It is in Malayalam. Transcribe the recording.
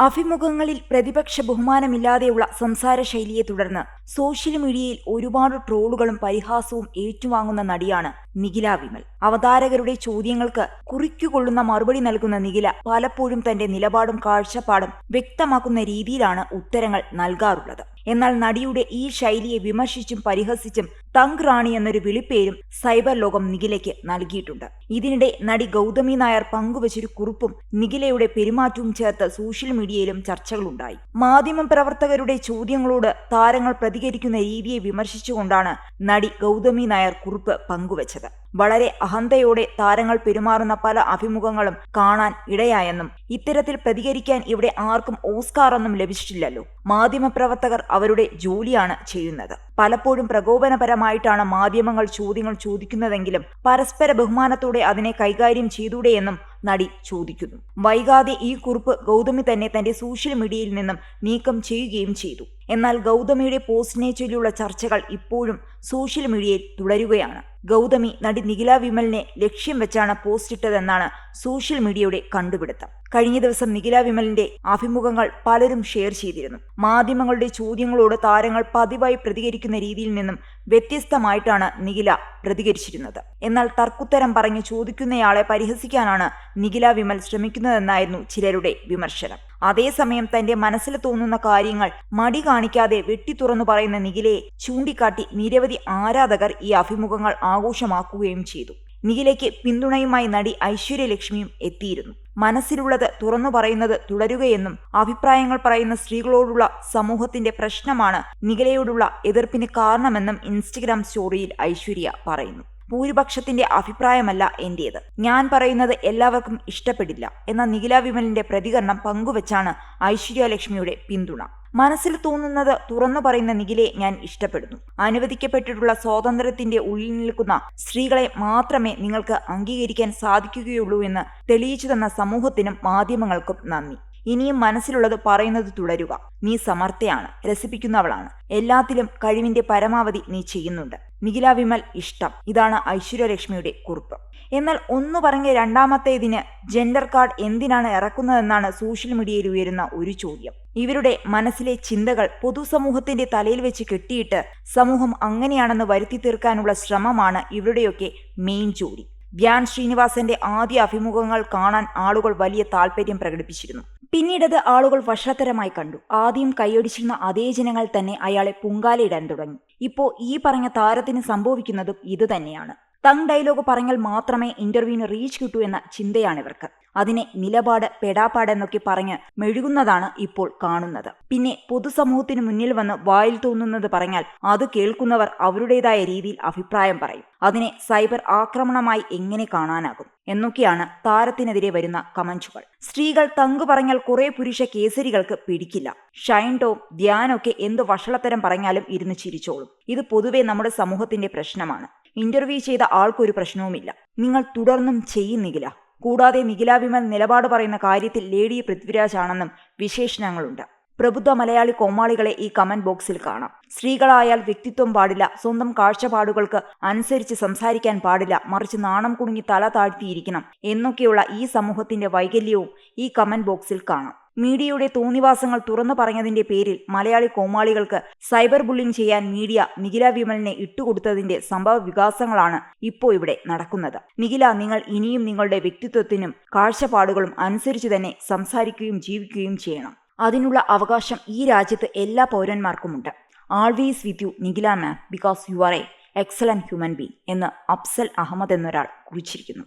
അഭിമുഖങ്ങളിൽ പ്രതിപക്ഷ ബഹുമാനമില്ലാതെയുള്ള സംസാര ശൈലിയെ തുടർന്ന് സോഷ്യൽ മീഡിയയിൽ ഒരുപാട് ട്രോളുകളും പരിഹാസവും ഏറ്റുവാങ്ങുന്ന നടിയാണ് നിഖില വിമൽ. അവതാരകരുടെ ചോദ്യങ്ങൾക്ക് കുറിക്കുകൊള്ളുന്ന മറുപടി നൽകുന്ന നിഖില പലപ്പോഴും തന്റെ നിലപാടും കാഴ്ചപ്പാടും വ്യക്തമാക്കുന്ന രീതിയിലാണ് ഉത്തരങ്ങൾ നൽകാറുള്ളത്. എന്നാൽ നടിയുടെ ഈ ശൈലിയെ വിമർശിച്ചും പരിഹസിച്ചും തങ്ക് റാണി എന്നൊരു വിളിപ്പേരും സൈബർ ലോകം നിഖിലയ്ക്ക് നൽകിയിട്ടുണ്ട്. ഇതിനിടെ നടി ഗൗതമി നായർ പങ്കുവച്ചൊരു കുറിപ്പും നിഖിലയുടെ പെരുമാറ്റവും ചേർത്ത് സോഷ്യൽ മീഡിയയിലും ചർച്ചകളുണ്ടായി. മാധ്യമ പ്രവർത്തകരുടെ ചോദ്യങ്ങളോട് താരങ്ങൾ പ്രതികരിക്കുന്ന രീതിയെ വിമർശിച്ചുകൊണ്ടാണ് നടി ഗൗതമി നായർ കുറിപ്പ് പങ്കുവച്ചത്. വളരെ അഹന്തയോടെ താരങ്ങൾ പെരുമാറുന്ന പല അഭിമുഖങ്ങളും കാണാൻ ഇടയായെന്നും ഇത്തരത്തിൽ പ്രതികരിക്കാൻ ഇവിടെ ആർക്കും ഓസ്കാർ ഒന്നും ലഭിച്ചിട്ടില്ലല്ലോ. മാധ്യമപ്രവർത്തകർ അവരുടെ ജോലിയാണ് ചെയ്യുന്നത്. പലപ്പോഴും പ്രകോപനപരമായിട്ടാണ് മാധ്യമങ്ങൾ ചോദ്യങ്ങൾ ചോദിക്കുന്നതെങ്കിലും പരസ്പര ബഹുമാനത്തോടെ അതിനെ കൈകാര്യം ചെയ്തൂടെയെന്നും നടി ചോദിക്കുന്നു. വൈകാതെ ഈ കുറിപ്പ് ഗൗതമി തന്നെ തന്റെ സോഷ്യൽ മീഡിയയിൽ നിന്നും നീക്കം ചെയ്യുകയും ചെയ്തു. എന്നാൽ ഗൗതമിയുടെ പോസ്റ്റിനെ ചൊല്ലിയുള്ള ചർച്ചകൾ ഇപ്പോഴും സോഷ്യൽ മീഡിയയിൽ തുടരുകയാണ്. ഗൗതമി നടി നിഖില വിമലിനെ ലക്ഷ്യം വെച്ചാണ് പോസ്റ്റ് ഇട്ടതെന്നാണ് സോഷ്യൽ മീഡിയയുടെ കണ്ടുപിടുത്തം. കഴിഞ്ഞ ദിവസം നിഖില വിമലിന്റെ അഭിമുഖങ്ങൾ പലരും ഷെയർ ചെയ്തിരുന്നു. മാധ്യമങ്ങളുടെ ചോദ്യങ്ങളോട് താരങ്ങൾ പതിവായി പ്രതികരിക്കുന്ന രീതിയിൽ നിന്നും വ്യത്യസ്തമായിട്ടാണ് നിഖില പ്രതികരിച്ചിരുന്നത്. എന്നാൽ തർക്കുത്തരം പറഞ്ഞ് ചോദിക്കുന്നയാളെ പരിഹസിക്കാനാണ് നിഖില വിമൽ ശ്രമിക്കുന്നതെന്നായിരുന്നു ചിലരുടെ വിമർശനം. അതേസമയം തന്റെ മനസ്സിൽ തോന്നുന്ന കാര്യങ്ങൾ മടി കാണിക്കാതെ വെട്ടി തുറന്നു പറയുന്ന നിഖിലയെ ചൂണ്ടിക്കാട്ടി നിരവധി ആരാധകർ ഈ അഭിമുഖങ്ങൾ ആഘോഷമാക്കുകയും ചെയ്തു. നിഖിലയ്ക്ക് പിന്തുണയുമായി നടി ഐശ്വര്യലക്ഷ്മിയും എത്തിയിരുന്നു. മനസ്സിലുള്ളത് തുറന്നു പറയുന്നത് തുടരുകയെന്നും അഭിപ്രായങ്ങൾ പറയുന്ന സ്ത്രീകളോടുള്ള സമൂഹത്തിന്റെ പ്രശ്നമാണ് നിഖിലയോടുള്ള എതിർപ്പിന് കാരണമെന്നും ഇൻസ്റ്റഗ്രാം സ്റ്റോറിയിൽ ഐശ്വര്യ പറയുന്നു. ഭൂരിപക്ഷത്തിന്റെ അഭിപ്രായമല്ല എന്റേത്. ഞാൻ പറയുന്നത് എല്ലാവർക്കും ഇഷ്ടപ്പെടില്ല എന്ന നിഖില വിമലിന്റെ പ്രതികരണം പങ്കുവച്ചാണ് ഐശ്വര്യലക്ഷ്മിയുടെ പിന്തുണ. മനസ്സിൽ തോന്നുന്നത് തുറന്നു പറയുന്ന നിഖിലെ ഞാൻ ഇഷ്ടപ്പെടുന്നു. അനുവദിക്കപ്പെട്ടിട്ടുള്ള സ്വാതന്ത്ര്യത്തിന്റെ ഉള്ളിൽ നിൽക്കുന്ന സ്ത്രീകളെ മാത്രമേ നിങ്ങൾക്ക് അംഗീകരിക്കാൻ സാധിക്കുകയുള്ളൂ എന്ന് തെളിയിച്ചു തന്ന സമൂഹത്തിനും മാധ്യമങ്ങൾക്കും നന്ദി. ഇനിയും മനസ്സിലുള്ളത് പറയുന്നത് തുടരുക. നീ സമർത്ഥയാണ് രസിപ്പിക്കുന്നവളാണ്. എല്ലാത്തിലും കഴിവിന്റെ പരമാവധി നീ ചെയ്യുന്നുണ്ട്. നിഖില വിമൽ ഇഷ്ടം. ഇതാണ് ഐശ്വര്യലക്ഷ്മിയുടെ കുറിപ്പ്. എന്നാൽ ഒന്ന് പറഞ്ഞ രണ്ടാമത്തേതിന് ജെൻഡർ കാർഡ് എന്തിനാണ് ഇറക്കുന്നതെന്നാണ് സോഷ്യൽ മീഡിയയിൽ ഉയരുന്ന ഒരു ചോദ്യം. ഇവരുടെ മനസ്സിലെ ചിന്തകൾ പൊതുസമൂഹത്തിന്റെ തലയിൽ വെച്ച് കെട്ടിയിട്ട് സമൂഹം അങ്ങനെയാണെന്ന് വരുത്തി തീർക്കാനുള്ള ശ്രമമാണ് ഇവരുടെയൊക്കെ മെയിൻ ജോലി. ധ്യാൻ ശ്രീനിവാസന്റെ ആദ്യ അഭിമുഖങ്ങൾ കാണാൻ ആളുകൾ വലിയ താല്പര്യം പ്രകടിപ്പിച്ചിരുന്നു. പിന്നീടത് ആളുകൾ വഷളത്തരമായി കണ്ടു. ആദ്യം കൈയടിച്ചിരുന്ന അതേ ജനങ്ങൾ തന്നെ അയാളെ പൊങ്കാലയിടാൻ തുടങ്ങി. ഇപ്പോ ഈ പറഞ്ഞ താരത്തിന് സംഭവിക്കുന്നതും ഇത് തങ് ഡയലോഗ് പറഞ്ഞാൽ മാത്രമേ ഇന്റർവ്യൂവിന് റീച്ച് കിട്ടൂ എന്ന ചിന്തയാണ് ഇവർക്ക് അതിനെ നിലപാട് പെടാപ്പാട് എന്നൊക്കെ പറഞ്ഞ് മെഴുകുന്നതാണ് ഇപ്പോൾ കാണുന്നത്. പിന്നെ പൊതുസമൂഹത്തിന് മുന്നിൽ വന്ന് വായിൽ തോന്നുന്നത് പറഞ്ഞാൽ അത് കേൾക്കുന്നവർ അവരുടേതായ രീതിയിൽ അഭിപ്രായം പറയും. അതിനെ സൈബർ ആക്രമണമായി എങ്ങനെ കാണാനാകും? എന്നൊക്കെയാണ് താരത്തിനെതിരെ വരുന്ന കമന്റുകൾ. സ്ത്രീകൾ തങ്കു പറഞ്ഞാൽ കുറെ പുരുഷ കേസരികൾക്ക് പിടിക്കില്ല. ഷൈൻ ടോം ധ്യാനൊക്കെ എന്ത് വഷളത്തരം പറഞ്ഞാലും ഇരുന്ന് ചിരിച്ചോളും. ഇത് പൊതുവെ നമ്മുടെ സമൂഹത്തിന്റെ പ്രശ്നമാണ്. ഇന്റർവ്യൂ ചെയ്ത ആൾക്കൊരു പ്രശ്നവുമില്ല. നിങ്ങൾ തുടർന്നും ചെയ്യുന്നില്ല. കൂടാതെ നിഖില വിമൽ നിലപാട് പറയുന്ന കാര്യത്തിൽ ലേഡി പൃഥ്വിരാജ് ആണെന്നും വിശേഷണങ്ങളുണ്ട്. പ്രബുദ്ധ മലയാളി കോമാളികളെ ഈ കമന്റ് ബോക്സിൽ കാണാം. സ്ത്രീകളായാൽ വ്യക്തിത്വം പാടില്ല. സ്വന്തം കാഴ്ചപ്പാടുകൾക്ക് അനുസരിച്ച് സംസാരിക്കാൻ പാടില്ല. മറിച്ച് നാണം കുണുങ്ങി തല താഴ്ത്തിയിരിക്കണം. എന്നൊക്കെയുള്ള ഈ സമൂഹത്തിന്റെ വൈകല്യവും ഈ കമന്റ് ബോക്സിൽ കാണാം. മീഡിയയുടെ തോന്നിവാസങ്ങൾ തുറന്നു പറഞ്ഞതിന്റെ പേരിൽ മലയാളി കോമാളികൾക്ക് സൈബർ ബുള്ളിംഗ് ചെയ്യാൻ മീഡിയ നിഖില വിമലിനെ ഇട്ടുകൊടുത്തതിന്റെ സംഭവ വികാസങ്ങളാണ് ഇപ്പോൾ ഇവിടെ നടക്കുന്നത്. നിഖില നിങ്ങൾ ഇനിയും നിങ്ങളുടെ വ്യക്തിത്വത്തിനും കാഴ്ചപ്പാടുകളും അനുസരിച്ച് തന്നെ സംസാരിക്കുകയും ജീവിക്കുകയും ചെയ്യണം. അതിനുള്ള അവകാശം ഈ രാജ്യത്ത് എല്ലാ പൗരന്മാർക്കുമുണ്ട്. Always with you Nikhila ma'am because you are a excellent human being എന്ന് അഫ്സൽ അഹമ്മദ് എന്നൊരാൾ കുറിച്ചിരിക്കുന്നു.